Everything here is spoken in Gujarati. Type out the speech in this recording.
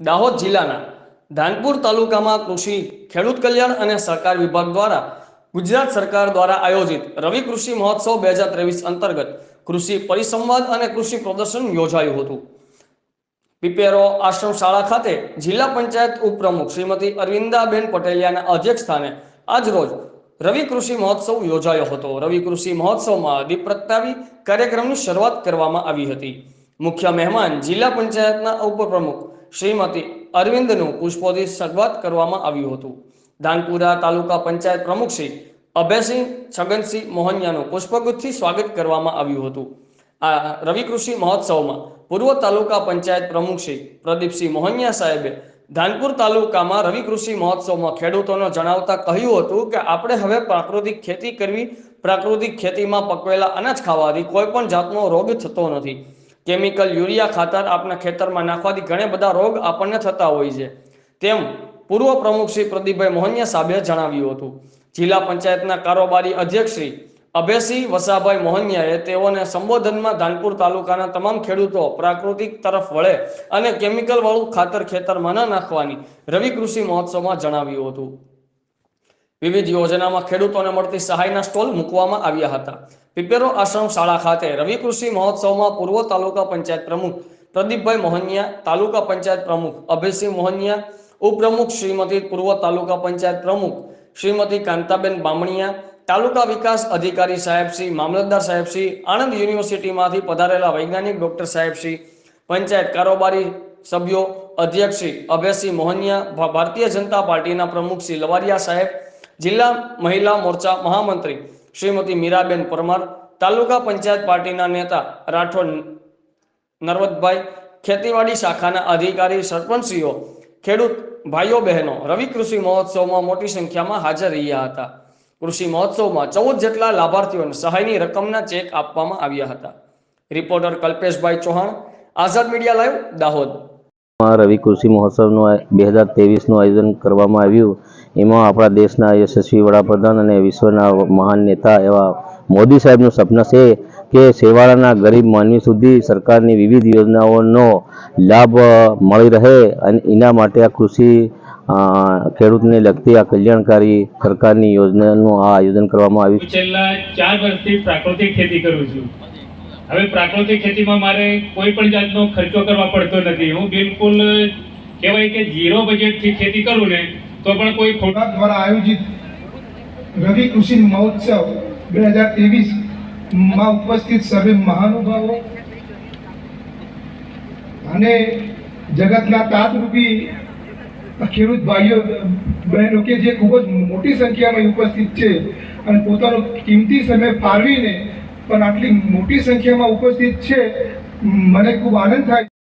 દાહોદ જિલ્લાના ધાનપુર તાલુકામાં કૃષિ, ખેડૂત કલ્યાણ અને સહકાર વિભાગ દ્વારા ગુજરાત સરકાર દ્વારા આયોજિત રવિ કૃષિ મહોત્સવ બે હજાર ત્રેવીસ અંતર્ગત કૃષિ પરિસંવાદ અને કૃષિ પ્રદર્શન યોજાયું હતું. પીપેરો આશ્રમ શાળા ખાતે જિલ્લા પંચાયત ઉપપ્રમુખ શ્રીમતી અરવિંદાબેન પટેલિયાના અધ્યક્ષ સ્થાને આજરોજ રવિ કૃષિ મહોત્સવ યોજાયો હતો. રવિ કૃષિ મહોત્સવમાં દીપ પ્રગટાવી કાર્યક્રમની શરૂઆત કરવામાં આવી હતી. મુખ્ય મહેમાન જિલ્લા પંચાયતના ઉપપ્રમુખ શ્રીમતી અરવિંદનું પુષ્પોથી સ્વાગત કરવામાં આવ્યું હતું. ધાનપુરા તાલુકા પંચાયત પ્રમુખ શ્રી અભયસિંહ છગનસિંહ મોહનિયાનું પુષ્પગુથથી સ્વાગત કરવામાં આવ્યું હતું. આ રવિ કૃષિ મહોત્સવમાં પૂર્વ તાલુકા પંચાયત પ્રમુખ શ્રી પ્રદીપસિંહ મોહનિયા સાહેબે ધાનપુર તાલુકામાં રવિ કૃષિ મહોત્સવમાં ખેડૂતોને જણાવતા કહ્યું હતું કે, આપણે હવે પ્રાકૃતિક ખેતી કરવી. પ્રાકૃતિક ખેતીમાં પકવેલા અનાજ ખાવાથી કોઈ પણ જાતનો રોગ થતો નથી. કેમિકલ યુરિયા ખાતર આપના ખેતરમાં નાખવાથી ઘણા બધા રોગ આપણને થતા હોય છે. તેમ પૂર્વ પ્રમુખ શ્રી પ્રદીપભાઈ મોહનિયા સાહેબે જણાવ્યું હતું. જિલ્લા પંચાયતના કારોબારી અધ્યક્ષ શ્રી અભયસિંહ વસાભાઈ મોહનિયાએ તેઓને સંબોધનમાં ધાનપુર તાલુકાના તમામ ખેડૂતો પ્રાકૃતિક તરફ વળે અને કેમિકલ વાળું ખાતર ખેતરમાં ન નાખવાની રવિ કૃષિ મહોત્સવમાં જણાવ્યું હતું. વિવિધ યોજનામાં ખેડૂતોને મળતી સહાયના સ્ટોલ મૂકવામાં આવ્યા હતા. પીપેરો આશ્રમ શાળા ખાતે રવિ કૃષિ મહોત્સવમાં પૂર્વ તાલુકા પંચાયત પ્રમુખ પ્રદીપભાઈ મોહનિયા, તાલુકા પંચાયત પ્રમુખ અભયસિંહ મોહનિયા, ઉપપ્રમુખ શ્રીમતી પૂર્વ તાલુકા પંચાયત પ્રમુખ શ્રીમતી કાંતાબેન બામણિયા, તાલુકા વિકાસ અધિકારી સાહેબશ્રી મામલતદાર સાહેબશ્રી આણંદ યુનિવર્સિટીમાંથી પધારેલા વૈજ્ઞાનિક ડોક્ટર સાહેબશ્રી પંચાયત કારોબારી સભ્યો, અધ્યક્ષ શ્રી અભયસિંહ મોહનિયા ભારતીય જનતા પાર્ટીના પ્રમુખ શ્રી લવારિયા સાહેબ જિલ્લા મહિલા મોરચા મહામંત્રી શ્રીમતી મીરાબેન પરમાર, તાલુકા પંચાયત પાર્ટીના નેતા રાઠોડ નરવતભાઈ, ખેતીવાડી શાખાના અધિકારી સરપંચશ્રીઓ, ખેડૂત ભાઈઓ બહેનો રવિ કૃષિ મહોત્સવમાં મોટી સંખ્યામાં હાજર રહ્યા હતા. કૃષિ મહોત્સવમાં ચૌદ જેટલા લાભાર્થીઓને સહાયની રકમના ચેક આપવામાં આવ્યા હતા. Reporter Kalpeshbhai Chauhan, Azad media live Dahod. રવિ કૃષિ મહોત્સવનું બે હજાર તેવીસનું આયોજન કરવામાં આવ્યું. એમાં આપણા દેશના યશસ્વી વડાપ્રધાન અને વિશ્વના મહાન નેતા એવા મોદી સાહેબનું સપના છે કે સેવાળાના ગરીબ માનવી સુધી સરકારની વિવિધ યોજનાઓનો લાભ મળી રહે અને એના માટે આ કૃષિ ખેડૂતને લગતી આ કલ્યાણકારી સરકારની યોજનાનું આ આયોજન કરવામાં આવ્યું છેલ્લા ચાર વર્ષથી પ્રાકૃતિક ખેતી કરું છું. હવે પ્રાકૃતિક ખેતીમાં મારે કોઈ પણ જાતનો ખર્ચો કરવા પડતો નથી. હું બિલકુલ કહેવાય કે ઝીરો બજેટથી ખેતી કરું ને તો પણ કોઈ ખોટા દ્વારા આયોજિત રવિ કૃષિ મહોત્સવ બે હજાર ત્રેવીસમાં ઉપસ્થિત સર્વે મહાનુભાવો અને જગતના તાતરૂપી ખેડૂત ભાઈઓ, બહેનો કે જે ખૂબ જ મોટી સંખ્યામાં ઉપસ્થિત છે અને પોતાનો કિંમતી સમય ફાળવીને પણ આટલી મોટી સંખ્યામાં ઉપસ્થિત છે, મને ખૂબ આનંદ થાય